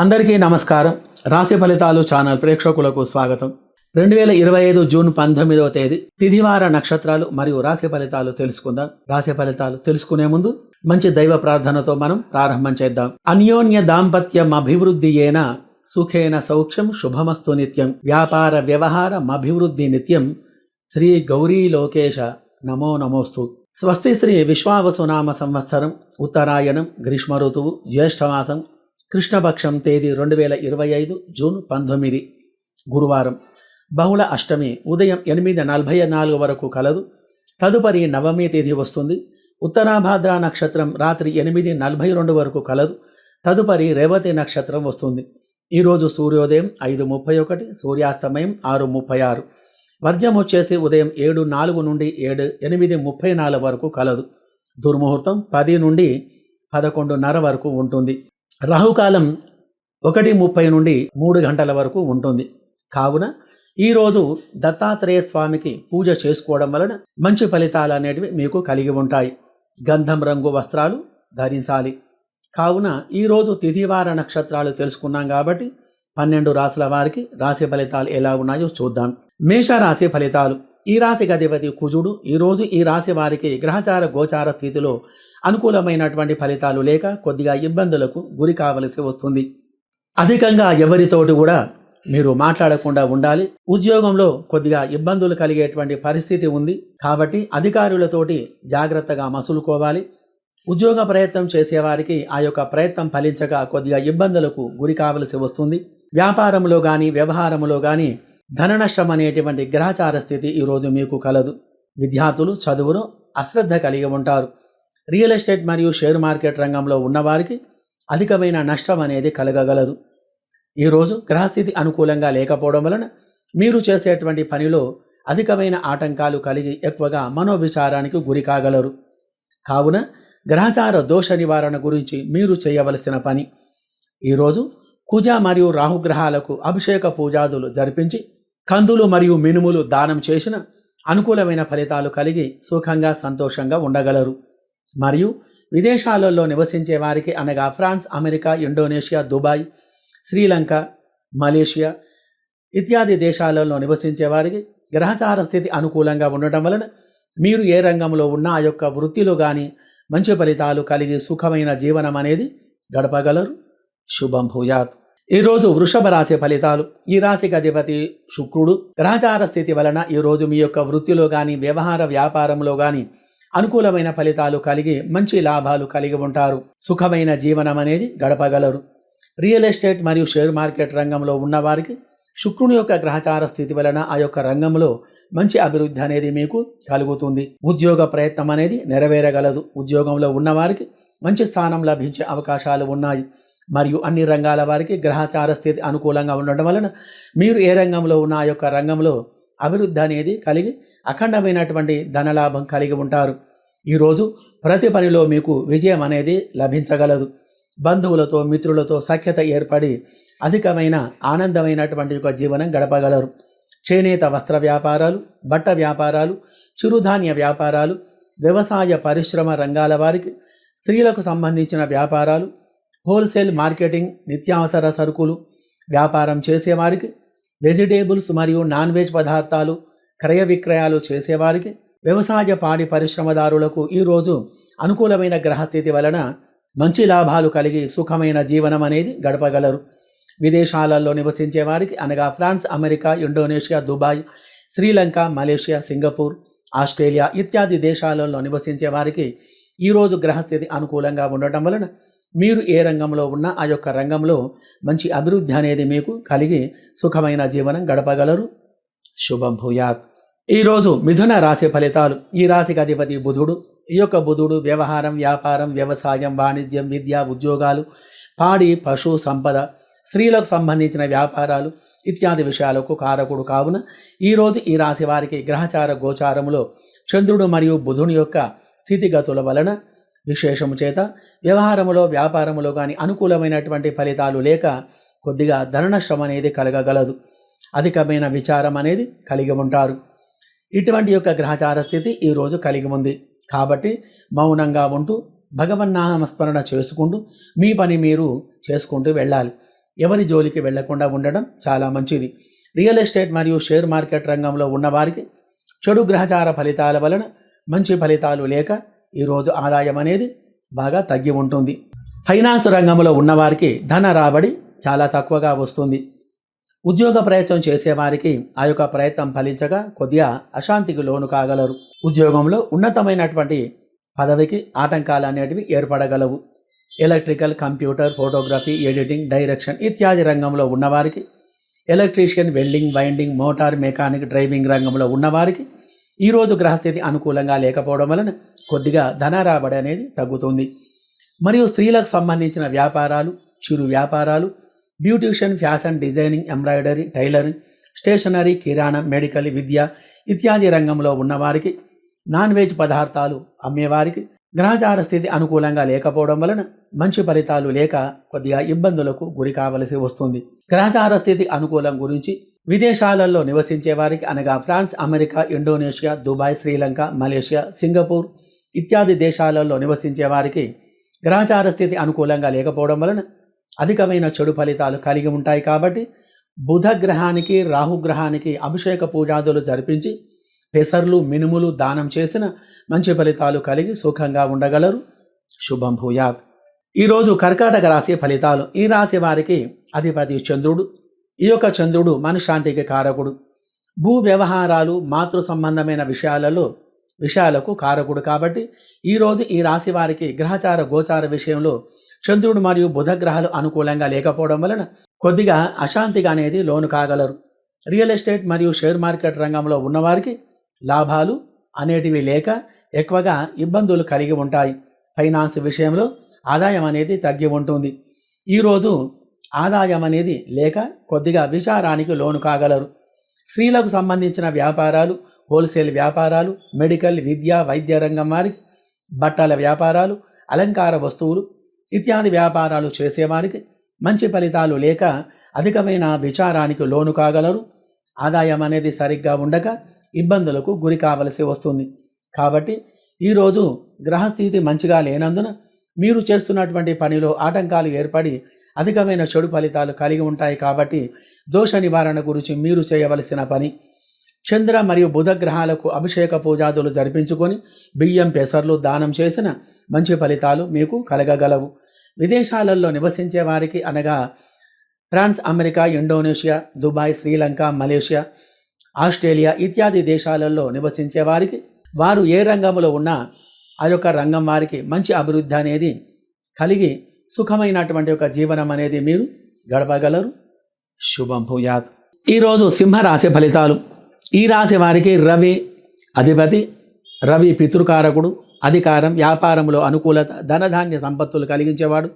అందరికీ నమస్కారం. రాశి ఫలితాలు ఛానల్ ప్రేక్షకులకు స్వాగతం. రెండు వేల ఇరవై ఐదు జూన్ పంతొమ్మిదవ తేదీ తిథివార నక్షత్రాలు మరియు రాశి ఫలితాలు తెలుసుకుందాం. రాశి ఫలితాలు తెలుసుకునే ముందు మంచి దైవ ప్రార్థనతో మనం ప్రారంభం చేద్దాం. అన్యోన్య దాంపత్యం అభివృద్ధి ఏన సుఖేన సౌఖ్యం శుభమస్తు నిత్యం. వ్యాపార వ్యవహారం అభివృద్ధి నిత్యం. శ్రీ గౌరీ లోకేశ నమో నమోస్తు. స్వస్తి శ్రీ విశ్వావసునామ సంవత్సరం ఉత్తరాయణం గ్రీష్మ ఋతువు జ్యేష్ఠమాసం కృష్ణపక్షం తేదీ రెండు వేల ఇరవై ఐదు జూన్ పంతొమ్మిది గురువారం. బహుళ అష్టమి ఉదయం ఎనిమిది నలభై నాలుగు వరకు కలదు. తదుపరి నవమి తేదీ వస్తుంది. ఉత్తరాభాద్ర నక్షత్రం రాత్రి ఎనిమిది నలభై రెండు వరకు కలదు. తదుపరి రేవతి నక్షత్రం వస్తుంది. ఈరోజు సూర్యోదయం ఐదు ముప్పై ఒకటి సూర్యాస్తమయం ఆరు ముప్పై ఆరు. వర్జం వచ్చేసి ఉదయం ఏడు నాలుగు నుండి ఏడు ఎనిమిది ముప్పై నాలుగు వరకు కలదు. దుర్ముహూర్తం పది నుండి పదకొండున్నర వరకు ఉంటుంది. రాహుకాలం ఒకటి ముప్పై నుండి మూడు గంటల వరకు ఉంటుంది. కావున ఈరోజు దత్తాత్రేయ స్వామికి పూజ చేసుకోవడం వలన మంచి ఫలితాలు అనేటివి మీకు కలిగి ఉంటాయి. గంధం రంగు వస్త్రాలు ధరించాలి. కావున ఈరోజు తిథివార నక్షత్రాలు తెలుసుకున్నాం కాబట్టి పన్నెండు రాసుల వారికి రాశి ఫలితాలు ఎలా ఉన్నాయో చూద్దాం. మేషరాశి ఫలితాలు. ఈ రాశికి అధిపతి కుజుడు ఈరోజు ఈ రాశి వారికి గ్రహచార గోచార స్థితిలో అనుకూలమైనటువంటి ఫలితాలు లేక కొద్దిగా ఇబ్బందులకు గురి కావలసి వస్తుంది. అధికంగా ఎవరితోటి కూడా మీరు మాట్లాడకుండా ఉండాలి. ఉద్యోగంలో కొద్దిగా ఇబ్బందులు కలిగేటువంటి పరిస్థితి ఉంది. కాబట్టి అధికారులతోటి జాగ్రత్తగా మసులుకోవాలి. ఉద్యోగ ప్రయత్నం చేసేవారికి ఆ యొక్క ప్రయత్నం ఫలించక కొద్దిగా ఇబ్బందులకు గురి కావలసి వస్తుంది. వ్యాపారంలో కానీ వ్యవహారంలో కానీ ధన నష్టం అనేటువంటి గ్రహచార స్థితి ఈరోజు మీకు కలదు. విద్యార్థులు చదువును అశ్రద్ధ కలిగి ఉంటారు. రియల్ ఎస్టేట్ మరియు షేర్ మార్కెట్ రంగంలో ఉన్నవారికి అధికమైన నష్టం అనేది కలగగలదు. ఈరోజు గ్రహస్థితి అనుకూలంగా లేకపోవడం వలన మీరు చేసేటువంటి పనిలో అధికమైన ఆటంకాలు కలిగి ఎక్కువగా మనోవిచారానికి గురి కాగలరు. కావున గ్రహచార దోష నివారణ గురించి మీరు చేయవలసిన పని. ఈరోజు కుజ మరియు రాహుగ్రహాలకు అభిషేక పూజాదులు జరిపించి కందులు మరియు మినుములు దానం చేసిన అనుకూలమైన ఫలితాలు కలిగి సుఖంగా సంతోషంగా ఉండగలరు. మరియు విదేశాలలో నివసించే వారికి అనగా France America Indonesia Dubai Sri Lanka Malaysia ఇత్యాది దేశాలలో నివసించే వారికి గ్రహచార స్థితి అనుకూలంగా ఉండటం వలన మీరు ఏ రంగంలో ఉన్నా ఆ యొక్క వృత్తిలో కానీ మంచి ఫలితాలు కలిగి సుఖమైన జీవనం అనేది గడపగలరు. శుభం భూయాత్. ఈరోజు వృషభ రాశి ఫలితాలు. ఈ రాశికి అధిపతి శుక్రుడు. గ్రహచార స్థితి వలన ఈరోజు మీ యొక్క వృత్తిలో కానీ వ్యవహార వ్యాపారంలో కానీ అనుకూలమైన ఫలితాలు కలిగి మంచి లాభాలు కలిగి ఉంటారు. సుఖమైన జీవనం అనేది గడపగలరు. రియల్ ఎస్టేట్ మరియు షేర్ మార్కెట్ రంగంలో ఉన్నవారికి శుక్రుని యొక్క గ్రహచార స్థితి వలన ఆ యొక్క రంగంలో మంచి అభివృద్ధి అనేది మీకు కలుగుతుంది. ఉద్యోగ ప్రయత్నం అనేది నెరవేరగలదు. ఉద్యోగంలో ఉన్నవారికి మంచి స్థానం లభించే అవకాశాలు ఉన్నాయి. మరియు అన్ని రంగాల వారికి గ్రహచార స్థితి అనుకూలంగా ఉండడం వలన మీరు ఏ రంగంలో ఉన్న ఆ యొక్క రంగంలో అభివృద్ధి అనేది కలిగి అఖండమైనటువంటి ధనలాభం కలిగి ఉంటారు. ఈరోజు ప్రతి పనిలో మీకు విజయం అనేది లభించగలదు. బంధువులతో మిత్రులతో సఖ్యత ఏర్పడి అధికమైన ఆనందమైనటువంటి యొక్క జీవనం గడపగలరు. చేనేత వస్త్ర వ్యాపారాలు బట్ట వ్యాపారాలు చిరుధాన్య వ్యాపారాలు వ్యవసాయ పరిశ్రమ రంగాల వారికి స్త్రీలకు సంబంధించిన వ్యాపారాలు హోల్సేల్ మార్కెటింగ్ నిత్యావసర సరుకులు వ్యాపారం చేసేవారికి వెజిటేబుల్స్ మరియు నాన్ వెజ్ పదార్థాలు క్రయ విక్రయాలు చేసేవారికి వ్యవసాయ పాడి పరిశ్రమదారులకు ఈరోజు అనుకూలమైన గ్రహస్థితి వలన మంచి లాభాలు కలిగి సుఖమైన జీవనం అనేది గడపగలరు. విదేశాలలో నివసించే వారికి అనగా France America Indonesia Dubai Sri Lanka Malaysia Singapore Australia ఇత్యాది దేశాలలో నివసించే వారికి ఈరోజు గ్రహస్థితి అనుకూలంగా ఉండటం వలన మీరు ఏ రంగంలో ఉన్నా ఆ యొక్క రంగంలో మంచి అభివృద్ధి అనేది మీకు కలిగి సుఖమైన జీవనం గడపగలరు. శుభం భూయాత్. ఈరోజు మిథున రాశి ఫలితాలు. ఈ రాశికి అధిపతి బుధుడు. ఈ యొక్క బుధుడు వ్యవహారం వ్యాపారం వ్యవసాయం వాణిజ్యం విద్య ఉద్యోగాలు పాడి పశు సంపద స్త్రీలకు సంబంధించిన వ్యాపారాలు ఇత్యాది విషయాలకు కారకుడు కావున ఈరోజు ఈ రాశి వారికి గ్రహచార గోచారములో చంద్రుడు మరియు బుధుని యొక్క స్థితిగతుల వలన విశేషము చేత వ్యవహారములో వ్యాపారములో కానీ అనుకూలమైనటువంటి ఫలితాలు లేక కొద్దిగా ధన అనేది కలగగలదు. అధికమైన విచారం అనేది కలిగి ఉంటారు. ఇటువంటి యొక్క గ్రహచార స్థితి ఈరోజు కలిగి ఉంది. కాబట్టి మౌనంగా ఉంటూ భగవన్నామస్మరణ చేసుకుంటూ మీ పని మీరు చేసుకుంటూ వెళ్ళాలి. ఎవరి జోలికి వెళ్ళకుండా ఉండడం చాలా మంచిది. రియల్ ఎస్టేట్ మరియు షేర్ మార్కెట్ రంగంలో ఉన్నవారికి చెడు గ్రహచార ఫలితాల వలన మంచి ఫలితాలు లేక ఈరోజు ఆదాయం అనేది బాగా తగ్గి ఉంటుంది. ఫైనాన్స్ రంగంలో ఉన్నవారికి ధన రాబడి చాలా తక్కువగా వస్తుంది. ఉద్యోగ ప్రయత్నం చేసేవారికి ఆ యొక్క ప్రయత్నం ఫలించగా కొద్దిగా అశాంతికి లోను కాగలరు. ఉద్యోగంలో ఉన్నతమైనటువంటి పదవికి ఆటంకాలు అనేటివి ఏర్పడగలవు. Electrical computer photography editing direction ఇత్యాది రంగంలో ఉన్నవారికి electrician welding winding motor mechanic driving రంగంలో ఉన్నవారికి ఈరోజు గ్రహస్థితి అనుకూలంగా లేకపోవడం వలన కొద్దిగా ధన రాబడి అనేది తగ్గుతుంది. మరియు స్త్రీలకు సంబంధించిన వ్యాపారాలు చిరు వ్యాపారాలు beautician fashion designing embroidery tailoring stationery కిరాణం మెడికల్ విద్య ఇత్యాది రంగంలో ఉన్నవారికి నాన్ వెజ్ పదార్థాలు అమ్మేవారికి గ్రహచార స్థితి అనుకూలంగా లేకపోవడం వలన మంచి ఫలితాలు లేక కొద్దిగా ఇబ్బందులకు గురి కావలసి వస్తుంది. గ్రహచార స్థితి అనుకూలం గురించి విదేశాలలో నివసించే వారికి అనగా France America Indonesia Dubai Sri Lanka Malaysia Singapore ఇత్యాది దేశాలలో నివసించే వారికి గ్రహచార స్థితి అనుకూలంగా లేకపోవడం వలన అధికమైన చెడు ఫలితాలు కలిగి ఉంటాయి కాబట్టి బుధ గ్రహానికి రాహుగ్రహానికి అభిషేక పూజాదులు జరిపించి పెసర్లు మినుములు దానం చేసిన మంచి ఫలితాలు కలిగి సుఖంగా ఉండగలరు. శుభం భూయాత్. ఈరోజు కర్కాటక రాశి ఫలితాలు. ఈ రాశి వారికి అధిపతి చంద్రుడు. ఈ యొక్క చంద్రుడు మనశ్శాంతికి కారకుడు. భూ వ్యవహారాలు మాతృ సంబంధమైన విషయాలలో విషయాలకు కారకుడు కాబట్టి ఈరోజు ఈ రాశి వారికి గ్రహచార గోచార విషయంలో చంద్రుడు మరియు బుధగ్రహాలు అనుకూలంగా లేకపోవడం వలన కొద్దిగా అశాంతిగా అనేది లోను కాగలరు. రియల్ ఎస్టేట్ మరియు షేర్ మార్కెట్ రంగంలో ఉన్నవారికి లాభాలు అనేటివి లేక ఎక్కువగా ఇబ్బందులు కలిగి ఉంటాయి. ఫైనాన్స్ విషయంలో ఆదాయం అనేది తగ్గి ఉంటుంది. ఈరోజు ఆదాయం అనేది లేక కొద్దిగా విచారానికి లోను కాగలరు. స్త్రీలకు సంబంధించిన వ్యాపారాలు హోల్సేల్ వ్యాపారాలు మెడికల్ విద్య వైద్య రంగం వారికి బట్టల వ్యాపారాలు అలంకార వస్తువులు ఇత్యాది వ్యాపారాలు చేసేవారికి మంచి ఫలితాలు లేక అధికమైన విచారానికి లోను కాగలరు. ఆదాయం అనేది సరిగ్గా ఉండక ఇబ్బందులకు గురి కావలసి వస్తుంది. కాబట్టి ఈరోజు గ్రహస్థితి మంచిగా లేనందున మీరు చేస్తున్నటువంటి పనిలో ఆటంకాలు ఏర్పడి అధికమైన చెడు ఫలితాలు కలిగి ఉంటాయి కాబట్టి దోష నివారణ గురించి మీరు చేయవలసిన పని. చంద్ర మరియు బుధ గ్రహాలకు అభిషేక పూజాదులు జరిపించుకొని బియ్యం పెసర్లు దానం చేసిన మంచి ఫలితాలు మీకు కలగగలవు. విదేశాలలో నివసించే వారికి అనగా France America Indonesia Dubai Sri Lanka Malaysia Australia ఇత్యాది దేశాలలో నివసించే వారికి వారు ఏ రంగంలో ఉన్నా ఆ యొక్క రంగం వారికి మంచి అభివృద్ధి అనేది కలిగి సుఖమైనటువంటి ఒక జీవనం అనేది మీరు గడపగలరు. శుభం భూయాత్. ఈరోజు సింహరాశి ఫలితాలు. ఈ రాశి వారికి రవి అధిపతి రవి పితృకారకుడు అధికారం వ్యాపారంలో అనుకూలత ధనధాన్య సంపత్తులు కలిగించేవాడు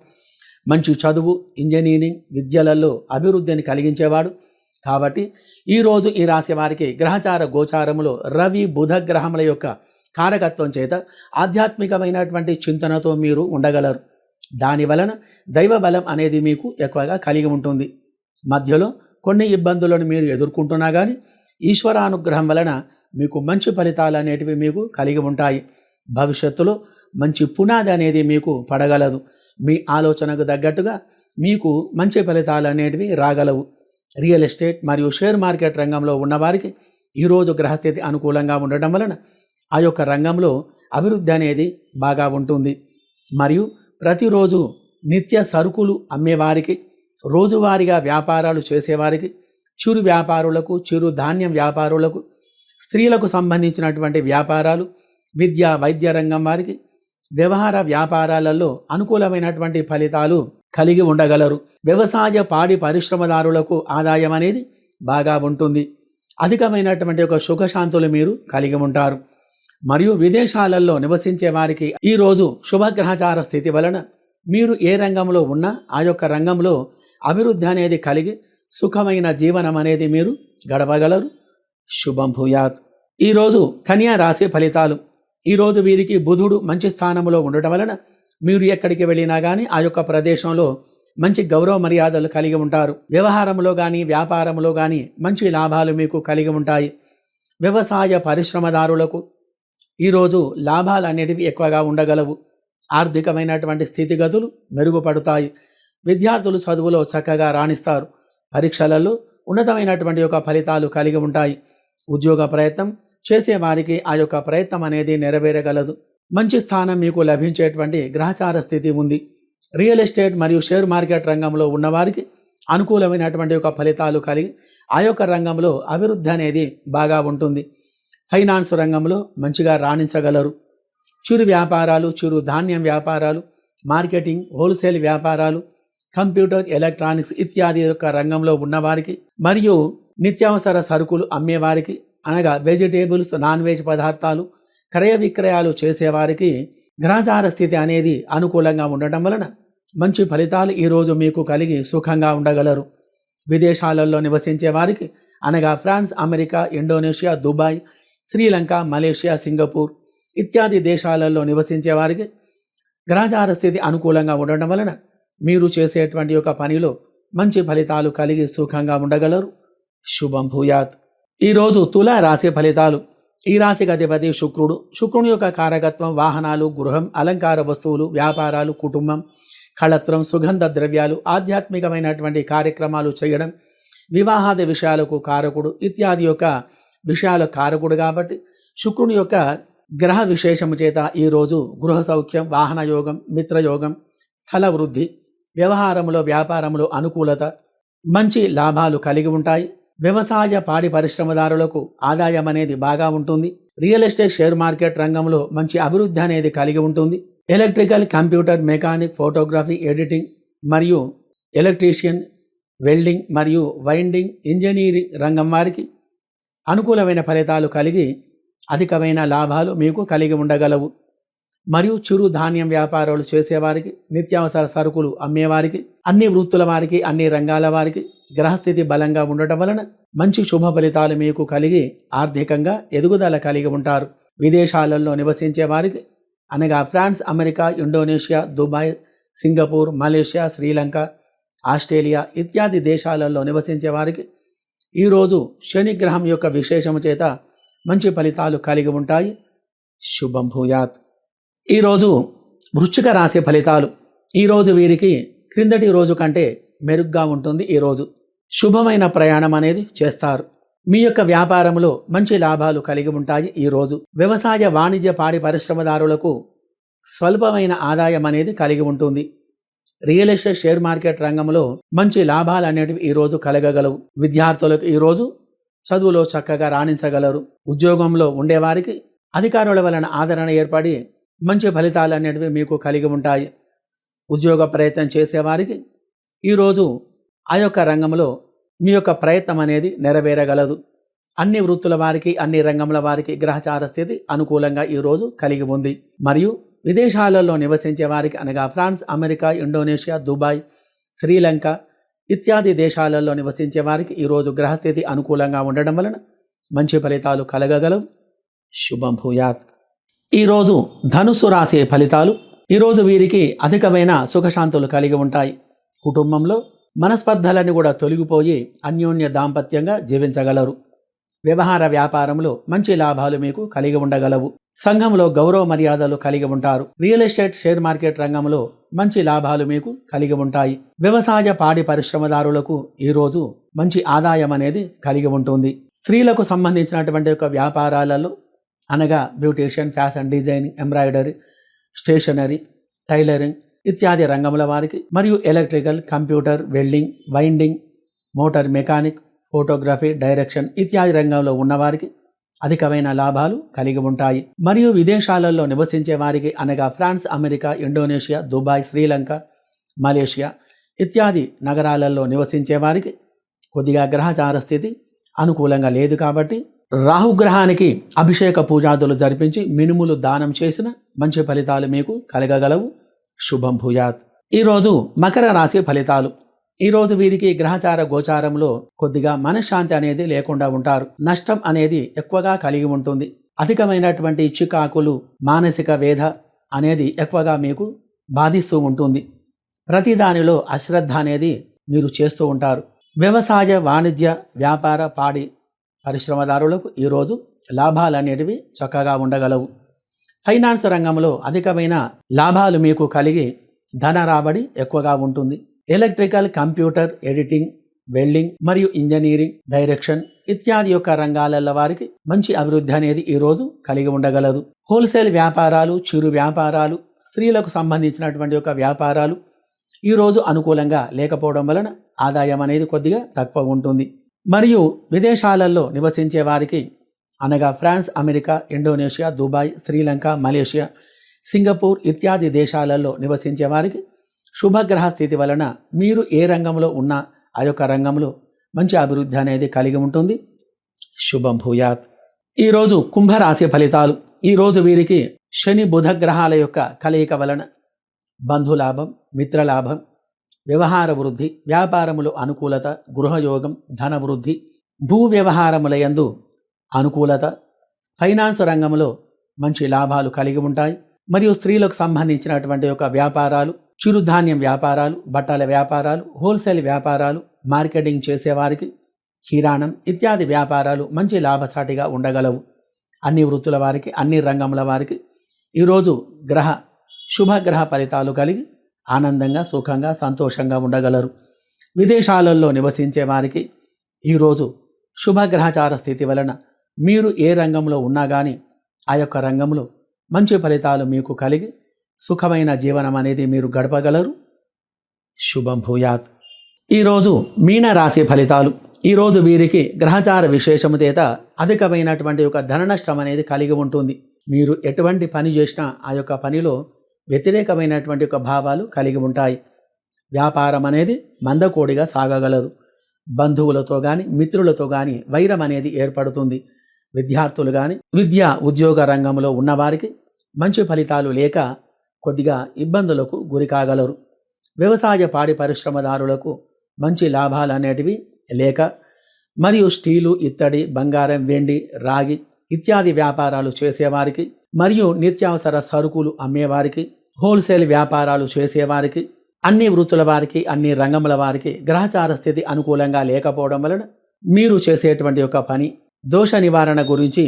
మంచి చదువు ఇంజనీరింగ్ విద్యలలో అభివృద్ధిని కలిగించేవాడు. కాబట్టి ఈరోజు ఈ రాశి వారికి గ్రహచార గోచారములో రవి బుధ గ్రహముల యొక్క కారకత్వం చేత ఆధ్యాత్మికమైనటువంటి చింతనతో మీరు ఉండగలరు. దాని వలన దైవ బలం అనేది మీకు ఎక్కువగా కలిగి ఉంటుంది. మధ్యలో కొన్ని ఇబ్బందులను మీరు ఎదుర్కొంటున్నా కానీ ఈశ్వరానుగ్రహం వలన మీకు మంచి ఫలితాలు అనేటివి మీకు కలిగి ఉంటాయి. భవిష్యత్తులో మంచి పునాది అనేది మీకు పడగలదు. మీ ఆలోచనకు తగ్గట్టుగా మీకు మంచి ఫలితాలు అనేటివి రాగలవు. రియల్ ఎస్టేట్ మరియు షేర్ మార్కెట్ రంగంలో ఉన్నవారికి ఈరోజు గ్రహస్థితి అనుకూలంగా ఉండటం వలన ఆ యొక్క రంగంలో అభివృద్ధి అనేది బాగా ఉంటుంది. మరియు ప్రతిరోజు నిత్య సరుకులు అమ్మేవారికి రోజువారీగా వ్యాపారాలు చేసేవారికి చిరు వ్యాపారులకు చిరు ధాన్యం వ్యాపారులకు స్త్రీలకు సంబంధించినటువంటి వ్యాపారాలు విద్య వైద్య రంగం వారికి వ్యవహార వ్యాపారాలలో అనుకూలమైనటువంటి ఫలితాలు కలిగి ఉండగలరు. వ్యవసాయ పాడి పరిశ్రమదారులకు ఆదాయం అనేది బాగా ఉంటుంది. అధికమైనటువంటి ఒక సుఖశాంతులు మీరు కలిగి ఉంటారు. మరియు విదేశాలలో నివసించే వారికి ఈరోజు శుభగ్రహచార స్థితి వలన మీరు ఏ రంగంలో ఉన్నా ఆ యొక్క రంగంలో అభివృద్ధి అనేది కలిగి సుఖమైన జీవనం అనేది మీరు గడపగలరు. శుభం భూయాత్. ఈరోజు కన్యా రాశి ఫలితాలు. ఈరోజు వీరికి బుధుడు మంచి స్థానంలో ఉండటం వలన మీరు ఎక్కడికి వెళ్ళినా కానీ ఆ యొక్క ప్రదేశంలో మంచి గౌరవ మర్యాదలు కలిగి ఉంటారు. వ్యవహారంలో కానీ వ్యాపారంలో కానీ మంచి లాభాలు మీకు కలిగి ఉంటాయి. వ్యవసాయ పరిశ్రమదారులకు ఈరోజు లాభాలు అనేటివి ఎక్కువగా ఉండగలవు. ఆర్థికమైనటువంటి స్థితిగతులు మెరుగుపడతాయి. విద్యార్థులు చదువులో చక్కగా రాణిస్తారు. పరీక్షలలో ఉన్నతమైనటువంటి యొక్క ఫలితాలు కలిగి ఉంటాయి. ఉద్యోగ ప్రయత్నం చేసే వారికి ఆ యొక్క ప్రయత్నం అనేది నెరవేరగలదు. మంచి స్థానం మీకు లభించేటువంటి గ్రహచార స్థితి ఉంది. రియల్ ఎస్టేట్ మరియు షేర్ మార్కెట్ రంగంలో ఉన్నవారికి అనుకూలమైనటువంటి యొక్క ఫలితాలు కలిగి ఆ యొక్క రంగంలో అభివృద్ధి అనేది బాగా ఉంటుంది. ఫైనాన్స్ రంగంలో మంచిగా రాణించగలరు. చిరు వ్యాపారాలు చిరు ధాన్యం వ్యాపారాలు మార్కెటింగ్ హోల్సేల్ వ్యాపారాలు కంప్యూటర్ ఎలక్ట్రానిక్స్ ఇత్యాది యొక్క రంగంలో ఉన్నవారికి మరియు నిత్యావసర సరుకులు అమ్మేవారికి అనగా వెజిటేబుల్స్ నాన్ వెజ్ పదార్థాలు క్రయ విక్రయాలు చేసేవారికి గ్రహచార స్థితి అనేది అనుకూలంగా ఉండటం వలన మంచి ఫలితాలు ఈరోజు మీకు కలిగి సుఖంగా ఉండగలరు. విదేశాలలో నివసించే వారికి అనగా France America Indonesia Dubai Sri Lanka Malaysia Singapore ఇత్యాది దేశాలలో నివసించే వారికి గ్రహచార స్థితి అనుకూలంగా ఉండడం వలన మీరు చేసేటువంటి ఒక పనిలో మంచి ఫలితాలు కలిగి సుఖంగా ఉండగలరు. శుభం భూయాత్. ఈరోజు తులా రాశి ఫలితాలు. ఈ రాశికి అధిపతి శుక్రుడు. శుక్రుని యొక్క కారకత్వం వాహనాలు గృహం అలంకార వస్తువులు వ్యాపారాలు కుటుంబం కళత్రం సుగంధ ద్రవ్యాలు ఆధ్యాత్మికమైనటువంటి కార్యక్రమాలు చేయడం వివాహాది విషయాలకు కారకుడు ఇత్యాది యొక్క విషయాల కారకుడు కాబట్టి శుక్రుని యొక్క గ్రహ విశేషము చేత ఈరోజు గృహ సౌఖ్యం వాహన యోగం మిత్రయోగం స్థల వృద్ధి వ్యవహారంలో వ్యాపారంలో అనుకూలత మంచి లాభాలు కలిగి ఉంటాయి. వ్యవసాయ పాడి పరిశ్రమదారులకు ఆదాయం అనేది బాగా ఉంటుంది. రియల్ ఎస్టేట్ షేర్ మార్కెట్ రంగంలో మంచి అభివృద్ధి అనేది కలిగి ఉంటుంది. Electrical computer mechanic photography editing మరియు ఎలక్ట్రీషియన్ వెల్డింగ్ మరియు వైండింగ్ ఇంజనీరింగ్ రంగం వారికి అనుకూలమైన ఫలితాలు కలిగి అధికమైన లాభాలు మీకు కలిగి ఉండగలవు. మరియు చిరు ధాన్యం వ్యాపారాలు చేసేవారికి నిత్యావసర సరుకులు అమ్మేవారికి అన్ని వృత్తుల వారికి అన్ని రంగాల వారికి గ్రహస్థితి బలంగా ఉండటం వలన మంచి శుభ ఫలితాలు మీకు కలిగి ఆర్థికంగా ఎదుగుదల కలిగి ఉంటారు. విదేశాలలో నివసించే వారికి అనగా France America Indonesia Dubai Singapore Malaysia Sri Lanka Australia ఇత్యాది దేశాలలో నివసించే వారికి ఈరోజు శనిగ్రహం యొక్క విశేషము చేత మంచి ఫలితాలు కలిగి ఉంటాయి. శుభం భూయాత్. ఈరోజు వృశ్చిక రాశి ఫలితాలు. ఈరోజు వీరికి క్రిందటి రోజు కంటే మెరుగ్గా ఉంటుంది ఈరోజు. శుభమైన ప్రయాణం అనేది చేస్తారు. మీ యొక్క వ్యాపారంలో మంచి లాభాలు కలిగి ఉంటాయి ఈరోజు. వ్యవసాయ వాణిజ్య పాడి పరిశ్రమదారులకు స్వల్పమైన ఆదాయం అనేది కలిగి ఉంటుంది. రియల్ ఎస్టేట్ షేర్ మార్కెట్ రంగంలో మంచి లాభాలు అనేటివి ఈరోజు కలగగలవు. విద్యార్థులకు ఈరోజు చదువులో చక్కగా రాణించగలరు. ఉద్యోగంలో ఉండేవారికి అధికారుల వలన ఆదరణ ఏర్పడి మంచి ఫలితాలు అనేటివి మీకు కలిగి ఉంటాయి. ఉద్యోగ ప్రయత్నం చేసేవారికి ఈరోజు ఆ యొక్క రంగంలో మీ యొక్క ప్రయత్నం అనేది నెరవేరగలదు. అన్ని వృత్తుల వారికి అన్ని రంగముల వారికి గ్రహచార స్థితి అనుకూలంగా ఈరోజు కలిగి ఉంది. మరియు విదేశాలలో నివసించే వారికి అనగా France America Indonesia Dubai Sri Lanka ఇత్యాది దేశాలలో నివసించే వారికి ఈరోజు గ్రహస్థితి అనుకూలంగా ఉండడం వలన మంచి ఫలితాలు కలగగలవు. శుభం భూయాత్. ఈరోజు ధనుసు రాసే ఫలితాలు ఈరోజు వీరికి అధికమైన సుఖశాంతులు కలిగి ఉంటాయి. కుటుంబంలో మనస్పర్ధలన్నీ కూడా తొలగిపోయి అన్యోన్య దాంపత్యంగా జీవించగలరు. వ్యవహార వ్యాపారంలో మంచి లాభాలు మీకు కలిగి ఉండగలవు. సంఘంలో గౌరవ మర్యాదలు కలిగి ఉంటారు. రియల్ ఎస్టేట్ షేర్ మార్కెట్ రంగంలో మంచి లాభాలు మీకు కలిగి ఉంటాయి. వ్యవసాయ పాడి పరిశ్రమదారులకు ఈరోజు మంచి ఆదాయం అనేది కలిగి ఉంటుంది. స్త్రీలకు సంబంధించినటువంటి యొక్క వ్యాపారాలలో అనగా beautician fashion design embroidery stationery tailoring ఇత్యాది రంగముల వారికి మరియు electrical computer welding winding motor mechanic photography direction ఇత్యాది రంగంలో ఉన్నవారికి అధికమైన లాభాలు కలిగి ఉంటాయి. మరియు విదేశాలలో నివసించే వారికి అనగా France America Indonesia Dubai Sri Lanka Malaysia ఇత్యాది నగరాలలో నివసించే వారికి కొద్దిగా గ్రహచార స్థితి అనుకూలంగా లేదు కాబట్టి రాహుగ్రహానికి అభిషేక పూజాదులు జరిపించి మినుములు దానం చేసిన మంచి ఫలితాలు మీకు కలగగలవు. శుభం భూయాత్. ఈరోజు మకర రాశి ఫలితాలు. ఈరోజు వీరికి గ్రహచార గోచారంలో కొద్దిగా మనశ్శాంతి అనేది లేకుండా ఉంటారు. నష్టం అనేది ఎక్కువగా కలిగి ఉంటుంది. అధికమైనటువంటి చికాకులు మానసిక వేధ అనేది ఎక్కువగా మీకు బాధిస్తూ ఉంటుంది. ప్రతి దానిలో అశ్రద్ధ అనేది మీరు చేస్తూ ఉంటారు. వ్యవసాయ వాణిజ్య వ్యాపార పాడి పరిశ్రమదారులకు ఈరోజు లాభాలు అనేటివి చక్కగా ఉండగలవు. ఫైనాన్స్ రంగంలో అధికమైన లాభాలు మీకు కలిగి ధన రాబడి ఎక్కువగా ఉంటుంది. ఎలక్ట్రికల్ కంప్యూటర్ ఎడిటింగ్ వెల్డింగ్ మరియు ఇంజనీరింగ్ డైరెక్షన్ ఇత్యాది యొక్క రంగాలలో వారికి మంచి అభివృద్ధి అనేది ఈ రోజు కలిగి ఉండగలదు. హోల్సేల్ వ్యాపారాలు చిరు వ్యాపారాలు స్త్రీలకు సంబంధించినటువంటి యొక్క వ్యాపారాలు ఈ రోజు అనుకూలంగా లేకపోవడం వలన ఆదాయం అనేది కొద్దిగా తక్కువ ఉంటుంది. మరియు విదేశాలలో నివసించే వారికి అనగా France America Indonesia Dubai Sri Lanka Malaysia Singapore ఇత్యాది దేశాలలో నివసించే వారికి శుభగ్రహ స్థితి వలన మీరు ఏ రంగంలో ఉన్నా ఆ యొక్క రంగంలో మంచి అభివృద్ధి అనేది కలిగి ఉంటుంది. శుభం భూయాత్. ఈరోజు కుంభరాశి ఫలితాలు. ఈరోజు వీరికి శని బుధ గ్రహాల యొక్క కలయిక వలన బంధులాభం మిత్రలాభం వ్యవహార వృద్ధి వ్యాపారములు అనుకూలత గృహయోగం ధన వృద్ధి భూ వ్యవహారముల యందు అనుకూలత ఫైనాన్స్ రంగంలో మంచి లాభాలు కలిగి ఉంటాయి. మరియు స్త్రీలకు సంబంధించినటువంటి యొక్క వ్యాపారాలు చిరుధాన్యం వ్యాపారాలు బట్టల వ్యాపారాలు హోల్సేల్ వ్యాపారాలు మార్కెటింగ్ చేసేవారికి కిరాణం ఇత్యాది వ్యాపారాలు మంచి లాభసాటిగా ఉండగలవు. అన్ని వృత్తుల వారికి అన్ని రంగముల వారికి ఈరోజు గ్రహ శుభగ్రహ ఫలితాలు కలిగి ఆనందంగా సుఖంగా సంతోషంగా ఉండగలరు. విదేశాలలో నివసించే వారికి ఈరోజు శుభగ్రహచార స్థితి వలన మీరు ఏ రంగంలో ఉన్నా కానీ ఆ యొక్క రంగంలో మంచి ఫలితాలు మీకు కలిగి సుఖమైన జీవనం అనేది మీరు గడపగలరు. శుభం భూయాత్. ఈరోజు మీనరాశి ఫలితాలు. ఈరోజు వీరికి గ్రహచార విశేషము చేత అధికమైనటువంటి ఒక ధన నష్టం అనేది కలిగి ఉంటుంది. మీరు ఎటువంటి పని చేసినా ఆ యొక్క పనిలో వ్యతిరేకమైనటువంటి ఒక భావాలు కలిగి ఉంటాయి. వ్యాపారం అనేది మందకోడిగా సాగగలరు బంధువులతో కానీ మిత్రులతో కానీ వైరం అనేది ఏర్పడుతుంది. విద్యార్థులు కానీ విద్యా ఉద్యోగ రంగంలో ఉన్నవారికి మంచి ఫలితాలు లేక కొద్దిగా ఇబ్బందులకు గురి కాగలరు. వ్యవసాయ పాడి పరిశ్రమదారులకు మంచి లాభాలు అనేటివి లేక మరియు స్టీలు ఇత్తడి బంగారం వెండి రాగి ఇత్యాది వ్యాపారాలు చేసేవారికి మరియు నిత్యావసర సరుకులు అమ్మేవారికి హోల్సేల్ వ్యాపారాలు చేసేవారికి అన్ని వృత్తుల వారికి అన్ని రంగముల వారికి గ్రహచార స్థితి అనుకూలంగా లేకపోవడం వలన మీరు చేసేటువంటి ఒక పని దోష నివారణ గురించి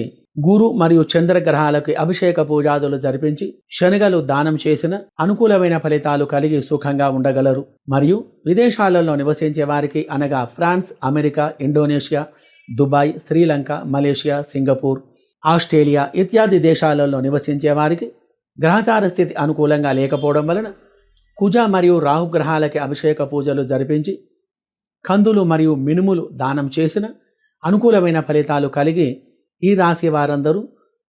గురు మరియు చంద్రగ్రహాలకి అభిషేక పూజాదులు జరిపించి శనగలు దానం చేసిన అనుకూలమైన ఫలితాలు కలిగి సుఖంగా ఉండగలరు. మరియు విదేశాలలో నివసించే వారికి అనగా France America Indonesia Dubai Sri Lanka Malaysia Singapore Australia ఇత్యాది దేశాలలో నివసించే వారికి గ్రహచార స్థితి అనుకూలంగా లేకపోవడం వలన కుజ మరియు రాహుగ్రహాలకి అభిషేక పూజలు జరిపించి కందులు మరియు మినుములు దానం చేసిన అనుకూలమైన ఫలితాలు కలిగి ఈ రాశి వారందరూ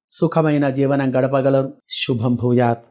సుఖమైన జీవనం గడపగలరు. శుభం భూయాత్.